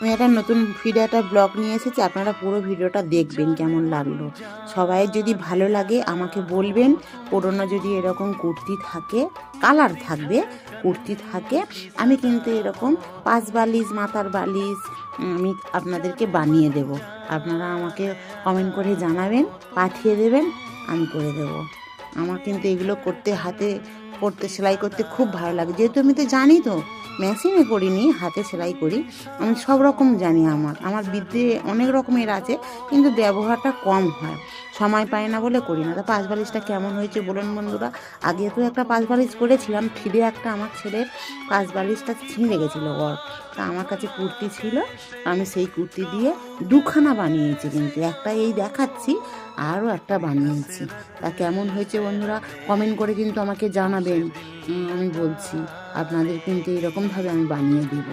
আমি একটা নতুন ভিডিও একটা ব্লগ নিয়ে এসেছি, আপনারা পুরো ভিডিওটা দেখবেন কেমন লাগল। সবাই যদি ভালো লাগে, আমাকে বলবেন, পুরোনো যদি এরকম কুর্তি থাকে কালার থাকবে, কুর্তি থাকে, আমি কিন্তু এরকম পাঁচ বালিশ, মাথার বালিশ আমি আপনাদেরকে বানিয়ে দেব। আপনারা আমাকে কমেন্ট করে জানাবেন, পাঠিয়ে দেবেন, আমি করে দেব। আমার কিন্তু এগুলো করতে, হাতে করতে, সেলাই করতে খুব ভালো লাগে। যেহেতু আমি তো জানি তো মেশিনে করি নি হাতে সেলাই করি। আমি সব রকম জানি আমার। আমার বিদ্যে অনেক রকমের আছে, কিন্তু ব্যবহারটা কম হয়। সময় পাই না বলে করি না। তা পাঁচ বালিশটা কেমন হয়েছে বলুন বন্ধুরা? আগে তো একটা পাঁচ বালিশ করেছিলাম, ফিরে একটা আমার ছেলের পাঁচ বালিশটা ছিঁড়ে গেছিল ওর তা আমার কাছে কুর্তি ছিল, আমি সেই কুর্তি দিয়ে দুখানা বানিয়েছি কিন্তু, একটা এই দেখাচ্ছি, আরও একটা বানিয়েছি। তা কেমন হয়েছে বন্ধুরা? কমেন্ট করে কিন্তু আমাকে জানাবেন। আমি বলছি, আপনাদের কিন্তু এরকমভাবে আমি বানিয়ে দিব।